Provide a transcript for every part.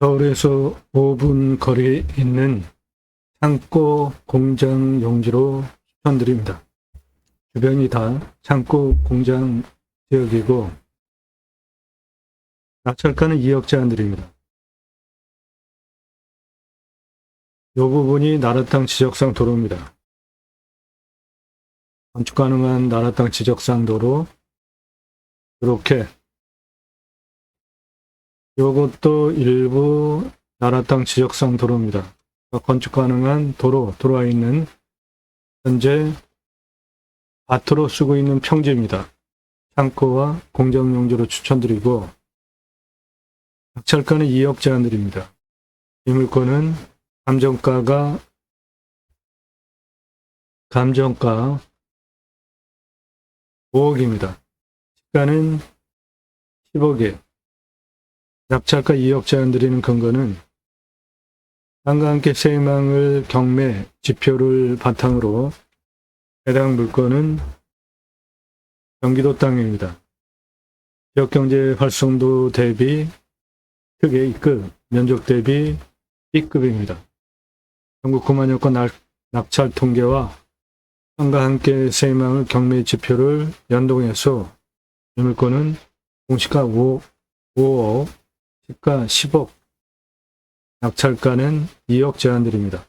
서울에서 5분 거리에 있는 창고 공장 용지로 추천드립니다. 주변이 다 창고 공장 지역이고 낙찰가는 2억 제한드립니다. 이 부분이 나라 땅 지적상 도로입니다. 건축 가능한 나라 땅 지적상 도로 이렇게 이것도 일부 나라 땅 지적상 도로입니다. 건축 가능한 도로 들어와 있는 현재 밭으로 쓰고 있는 평지입니다. 창고와 공정 용지로 추천드리고 낙찰가는 2억 제한드립니다. 이 물건은 감정가가 감정가 5억입니다. 시가는 10억에 낙찰가 2억 제한드리는 근거는 땅과 함께 세망을 경매 지표를 바탕으로 해당 물건은 경기도 땅입니다. 지역경제 활성도 대비 크게 E급, 면적 대비 B급입니다. 전국 9만 여 건 낙- 낙찰 통계와 땅과 함께 세망을 경매 지표를 연동해서 이 물건은 공시가 5, 5억, 시가 10억, 낙찰가는 2억 제한드립니다.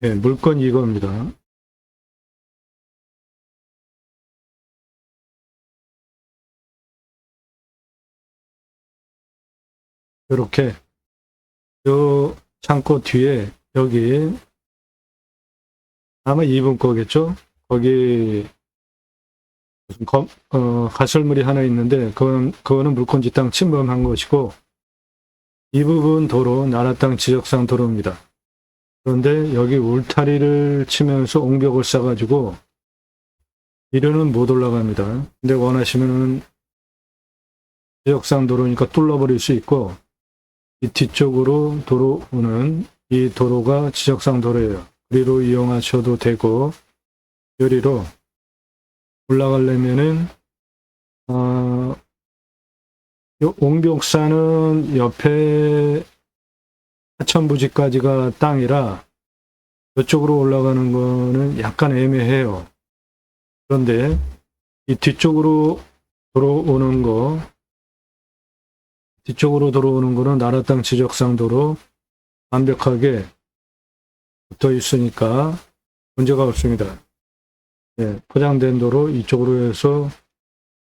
네, 물건 이겁니다. 이렇게 요 창고 뒤에 여기 아마 2분 거겠죠? 거기 무슨 검, 어, 가설물이 하나 있는데 그건 그거는 물건지 땅 침범한 것이고 이 부분 도로 나라 땅 지적상 도로입니다. 그런데 여기 울타리를 치면서 옹벽을 쌓아가지고 이르는 못 올라갑니다. 근데 원하시면은 지역상 도로니까 뚫어버릴 수 있고 이 뒤쪽으로 도로는 이 도로가 지적상 도로예요. 그리로 이용하셔도 되고 요리로 올라가려면은 어, 요 옹벽사는 옆에 하천부지까지가 땅이라 이쪽으로 올라가는 거는 약간 애매해요. 그런데 이 뒤쪽으로 들어오는 거 뒤쪽으로 들어오는 거는 나라 땅 지적상 도로 완벽하게 붙어 있으니까 문제가 없습니다. 예, 포장된 도로 이쪽으로 해서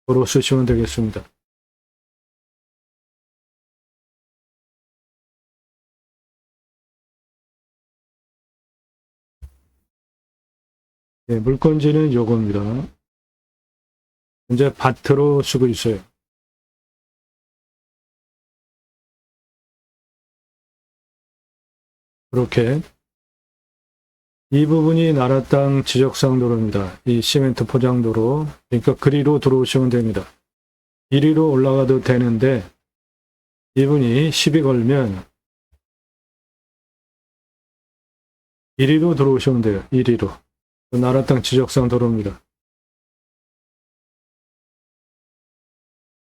도로 쓰시면 되겠습니다. 예, 물건지는 요겁니다. 현재 밭으로 쓰고 있어요. 이렇게 이 부분이 나라 땅 지적상 도로입니다. 이 시멘트 포장 도로. 그러니까 그리로 들어오시면 됩니다. 이리로 올라가도 되는데 이분이 시비 걸면 이리로 들어오시면 돼요. 이리로. 나라 땅 지적상 도로입니다.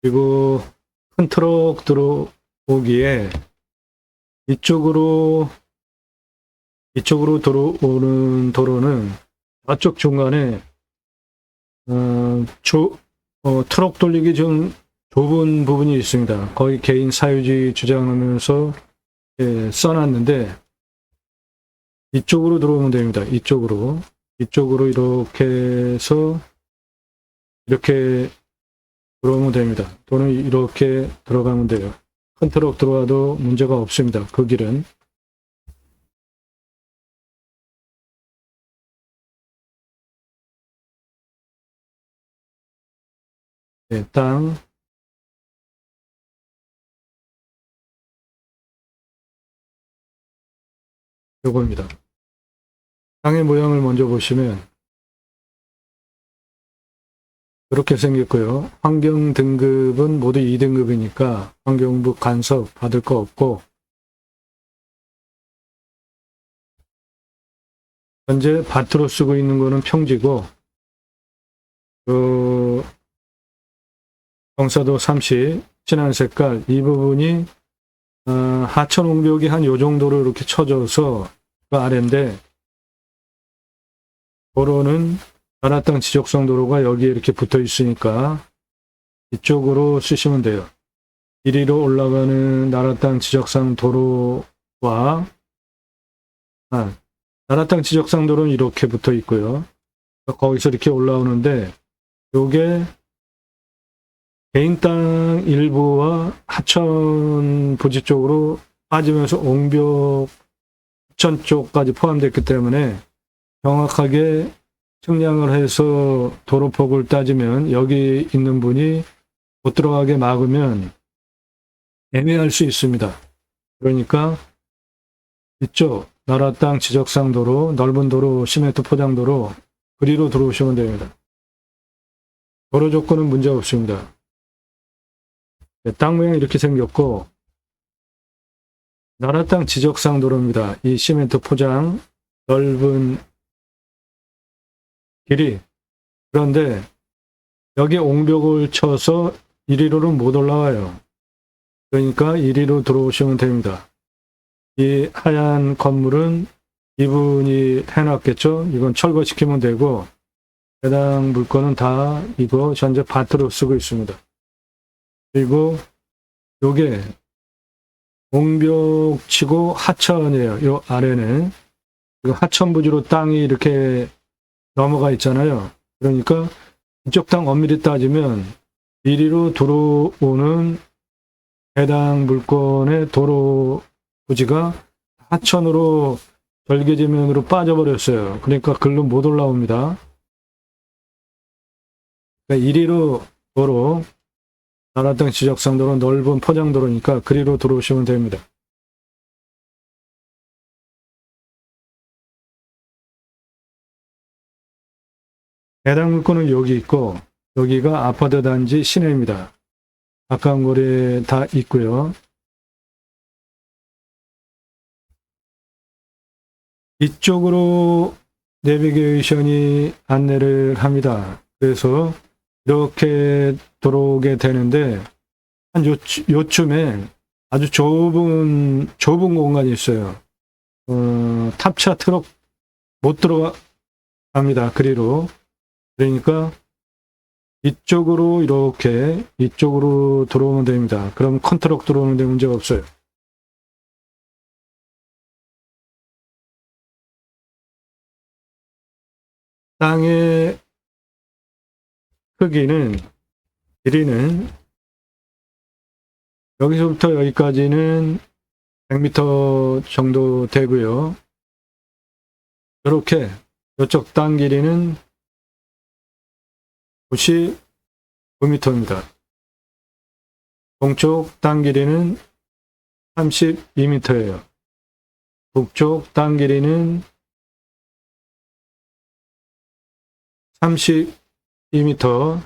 그리고 큰 트럭 들어오기에 이쪽으로 이쪽으로 들어오는 도로는 좌쪽 중간에 어, 조, 어, 트럭 돌리기 좀 좁은 부분이 있습니다. 거의 개인 사유지 주장하면서 예, 써놨는데 이쪽으로 들어오면 됩니다. 이쪽으로 이쪽으로 이렇게 해서 이렇게 들어오면 됩니다. 또는 이렇게 들어가면 돼요. 큰 트럭 들어와도 문제가 없습니다. 그 길은 네, 일단 요겁니다. 장의 모양을 먼저 보시면 이렇게 생겼고요. 환경 등급은 모두 2등급이니까 환경부 간섭 받을 거 없고 현재 밭으로 쓰고 있는 거는 평지고 그 경사도 30 진한 색깔 이 부분이 어, 하천 옹벽이 한 요 정도로 이렇게 쳐져서 그 아래인데 도로는 나라땅 지적성 도로가 여기에 이렇게 붙어 있으니까 이쪽으로 쓰시면 돼요. 이리로 올라가는 나라땅 지적상 도로와 아, 나라땅 지적상 도로는 이렇게 붙어 있고요. 거기서 이렇게 올라오는데 요게 개인 땅 일부와 하천 부지 쪽으로 빠지면서 옹벽 하천 쪽까지 포함됐기 때문에 정확하게 측량을 해서 도로폭을 따지면 여기 있는 분이 못 들어가게 막으면 애매할 수 있습니다. 그러니까 이쪽 나라 땅 지적상 도로, 넓은 도로, 시멘트 포장 도로 그리로 들어오시면 됩니다. 도로 조건은 문제 없습니다. 네, 땅 모양이 이렇게 생겼고 나라 땅 지적상 도로입니다. 이 시멘트 포장 넓은 길이 그런데 여기 옹벽을 쳐서 이리로는 못 올라와요. 그러니까 이리로 들어오시면 됩니다. 이 하얀 건물은 이분이 해놨겠죠. 이건 철거시키면 되고 해당 물건은 다 이거 현재 밭으로 쓰고 있습니다. 그리고 요게 옹벽 치고 하천이에요. 요 아래는 이거 하천 부지로 땅이 이렇게 넘어가 있잖아요. 그러니까 이쪽 땅 엄밀히 따지면 이리로 들어오는 해당 물건의 도로 부지가 하천으로 절개지면으로 빠져버렸어요. 그러니까 글로 못 올라옵니다. 그러니까 이리로 도로 나라땅 지적상도로 넓은 포장도로니까 그리로 들어오시면 됩니다. 해당 물건은 여기 있고 여기가 아파트 단지 시내입니다. 가까운 거리에 다 있고요. 이쪽으로 내비게이션이 안내를 합니다. 그래서 이렇게 들어오게 되는데 한 요, 요쯤에 아주 좁은 좁은 공간이 있어요. 어, 탑차 트럭 못 들어갑니다. 그리로 그러니까 이쪽으로 이렇게 이쪽으로 들어오면 됩니다. 그럼 컨트럭 들어오는데 문제가 없어요. 땅의 크기는 길이는 여기서부터 여기까지는 100m 정도 되고요. 이렇게 이쪽 땅 길이는 95m입니다. 동쪽 땅 길이는 32m예요. 북쪽 땅 길이는 32m,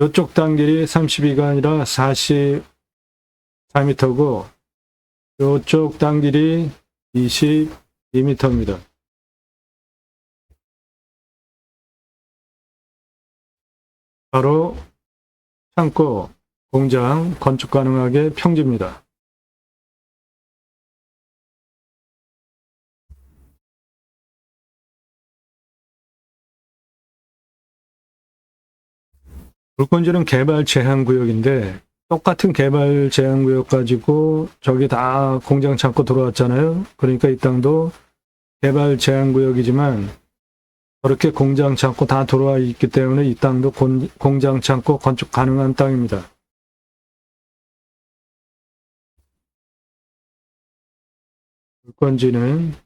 이쪽 땅 길이 32가 아니라 44m고, 이쪽 땅 길이 22m입니다. 바로 창고, 공장, 건축 가능하게 평지입니다. 물건지는 개발 제한 구역인데 똑같은 개발 제한 구역 가지고 저기 다 공장 창고 들어왔잖아요. 그러니까 이 땅도 개발 제한 구역이지만 저렇게 공장 창고 다 들어와 있기 때문에 이 땅도 공, 공장 창고 건축 가능한 땅입니다. 물건지는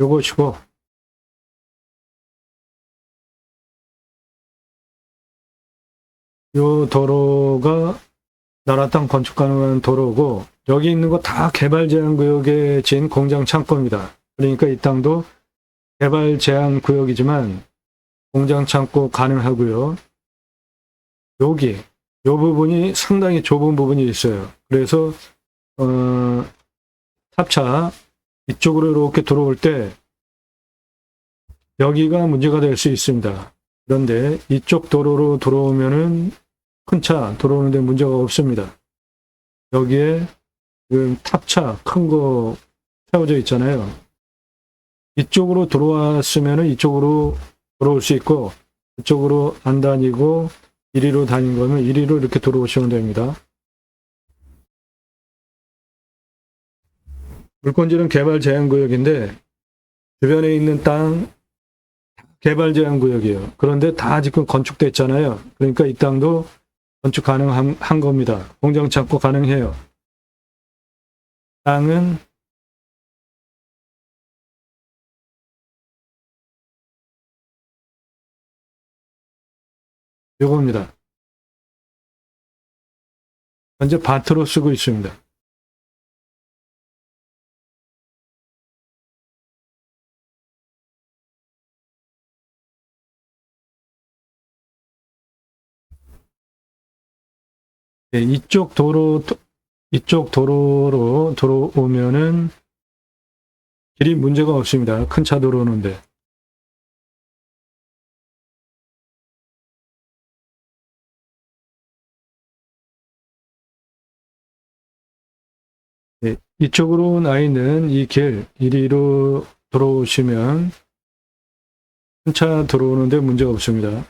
요것이고 요 도로가 나라 땅 건축 가능한 도로고 여기 있는 거 다 개발 제한 구역에 진 공장 창고입니다. 그러니까 이 땅도 개발 제한 구역이지만 공장 창고 가능하고요. 여기 부분이 상당히 좁은 부분이 있어요. 그래서 어, 탑차 이쪽으로 이렇게 들어올 때 여기가 문제가 될 수 있습니다. 그런데 이쪽 도로로 들어오면은 큰 차 들어오는데 문제가 없습니다. 여기에 지금 탑차 큰 거 세워져 있잖아요. 이쪽으로 들어왔으면은 이쪽으로 들어올 수 있고 이쪽으로 안 다니고 이리로 다닌 거면 이리로 이렇게 들어오시면 됩니다. 물건지는 개발 제한 구역인데 주변에 있는 땅 개발 제한 구역이에요. 그런데 다 지금 건축됐잖아요. 그러니까 이 땅도 건축 가능한 한 겁니다. 공장 찾고 가능해요. 땅은 요겁니다. 현재 밭으로 쓰고 있습니다. 네, 이쪽 도로, 이쪽 도로로 들어오면은 길이 문제가 없습니다. 큰 차 들어오는데. 네, 이쪽으로 나 있는 이 길, 이리로 들어오시면 큰 차 들어오는데 문제가 없습니다.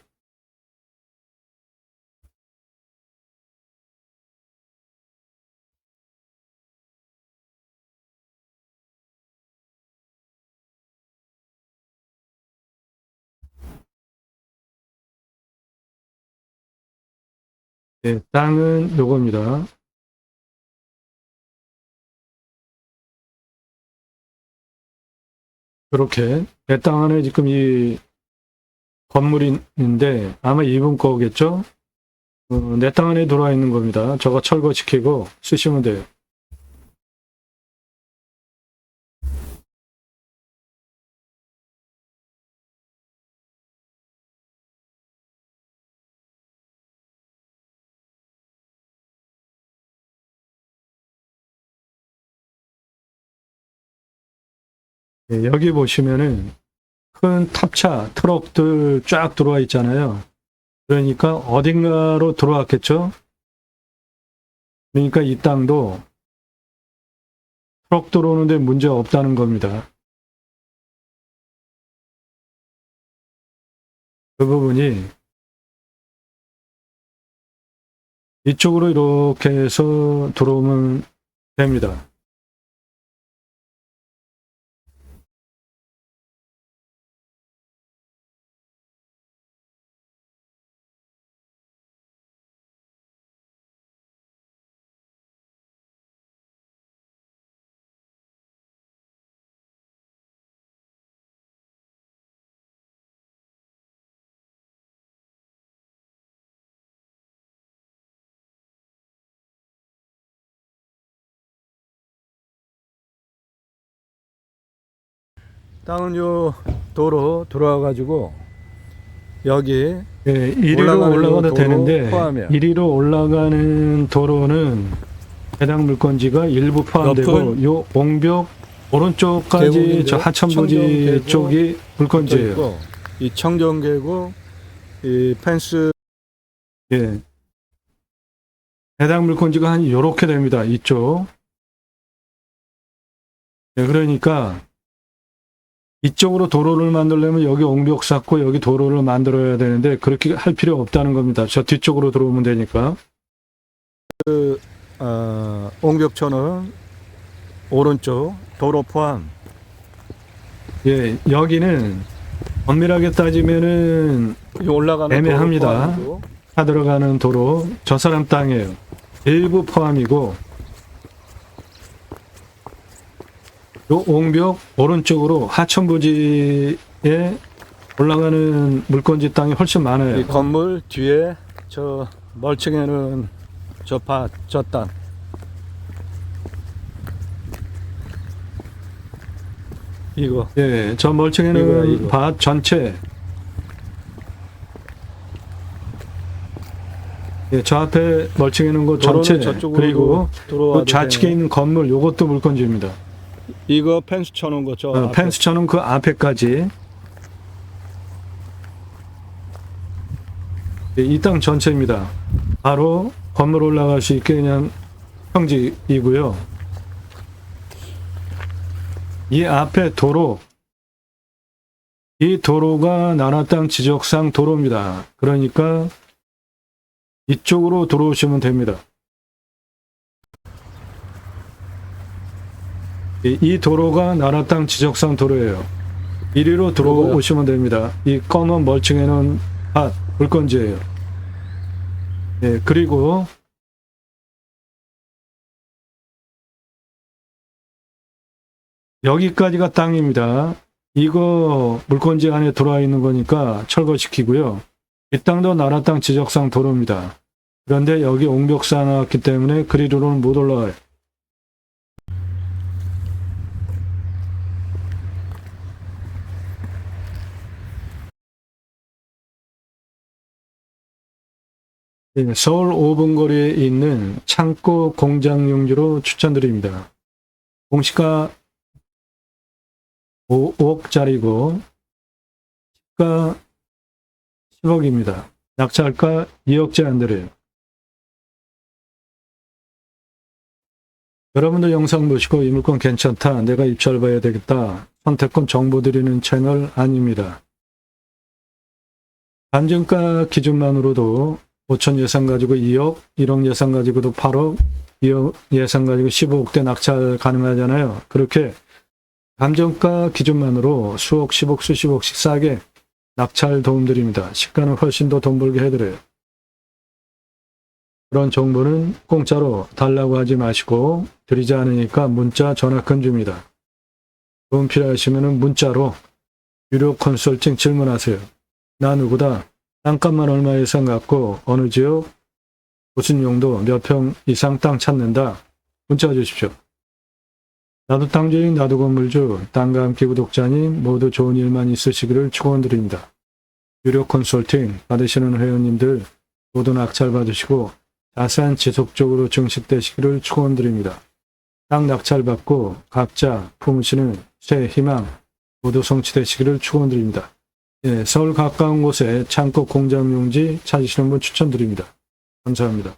네, 땅은 요겁니다. 이렇게 내 땅 안에 지금 이 건물이 있는데 아마 이분 거겠죠? 어, 내 땅 안에 들어와 있는 겁니다. 저거 철거시키고 쓰시면 돼요. 예, 여기 보시면은 큰 탑차, 트럭들 쫙 들어와 있잖아요. 그러니까 어딘가로 들어왔겠죠? 그러니까 이 땅도 트럭 들어오는데 문제 없다는 겁니다. 그 부분이 이쪽으로 이렇게 해서 들어오면 됩니다. 땅은 요 도로 들어와 가지고 여기 예, 이리로 올라가는 올라가도 도로 되는데 포함이야. 이리로 올라가는 도로는 해당 물건지가 일부 포함되고 요 옹벽 오른쪽까지 계곡인데 저 하천부지 쪽이 물건지예요. 이 청정계곡 이 펜스 예. 해당 물건지가 한 요렇게 됩니다. 이쪽. 예, 그러니까 이쪽으로 도로를 만들려면 여기 옹벽 쌓고 여기 도로를 만들어야 되는데 그렇게 할 필요 없다는 겁니다. 저 뒤쪽으로 들어오면 되니까. 어, 옹벽천은 오른쪽 도로 포함 예, 여기는 엄밀하게 따지면은 이 올라가는 애매합니다. 차 들어가는 도로 저 사람 땅이에요. 일부 포함이고 요 옹벽 오른쪽으로 하천부지에 올라가는 물건지 땅이 훨씬 이 많아요. 건물 뒤에 저 멀쩡해는 저 밭 저 땅. 이거 예, 저 멀쩡해는 이거. 밭 전체 예, 저 앞에 멀쩡해 놓은 곳 도로는 전체 그리고 그 좌측에 되네. 있는 건물 요것도 물건지입니다. 이거 펜스 쳐놓은 거죠. 어, 펜스 쳐놓은 그 앞에까지 예, 이땅 전체입니다. 바로 건물 올라갈 수 있게 그냥 평지이고요. 이 앞에 도로, 이 도로가 나라 땅 지적상 도로입니다. 그러니까 이쪽으로 들어오시면 됩니다. 이- 이 도로가 나라 땅 지적상 도로예요. 이리로 들어오시면 됩니다. 이 검은 멀쩡해놓은 밭, 물건지예요. 예, 그리고 여기까지가 땅입니다. 이거 물건지 안에 들어와 있는 거니까 철거시키고요. 이 땅도 나라 땅 지적상 도로입니다. 그런데 여기 옹벽사 나왔기 때문에 그리로는 못 올라와요. 서울 5분 거리에 있는 창고 공장 용지로 추천드립니다. 공시가 5억짜리고 시가 10억입니다. 낙찰가 2억째 안 들어요. 여러분들 영상 보시고 이 물건 괜찮다. 내가 입찰 봐야 되겠다. 선택권 정보 드리는 채널 아닙니다. 감정가 기준만으로도 5천 예산 가지고 2억, 1억 예산 가지고도 8억, 2억 예산 가지고 15억대 낙찰 가능하잖아요. 그렇게 감정가 기준만으로 수억, 10억, 수십억씩 싸게 낙찰 도움드립니다. 시가는 훨씬 더 돈 벌게 해드려요. 그런 정보는 공짜로 달라고 하지 마시고 드리지 않으니까 문자, 전화 건 줍니다. 도움 필요하시면 문자로 유료 컨설팅 질문하세요. 나 누구다. 땅값만 얼마 예산 갖고 어느 지역 무슨 용도 몇 평 이상 땅 찾는다. 문자 주십시오. 나도 땅주인 나도 건물주 땅과 함께 구독자님 모두 좋은 일만 있으시기를 축원드립니다. 유료 컨설팅 받으시는 회원님들 모두 낙찰 받으시고 자산 지속적으로 증식되시기를 축원드립니다. 땅 낙찰 받고 각자 품으시는 새 희망 모두 성취되시기를 축원드립니다. 예, 서울 가까운 곳에 창고 공장 용지 찾으시는 분 추천드립니다. 감사합니다.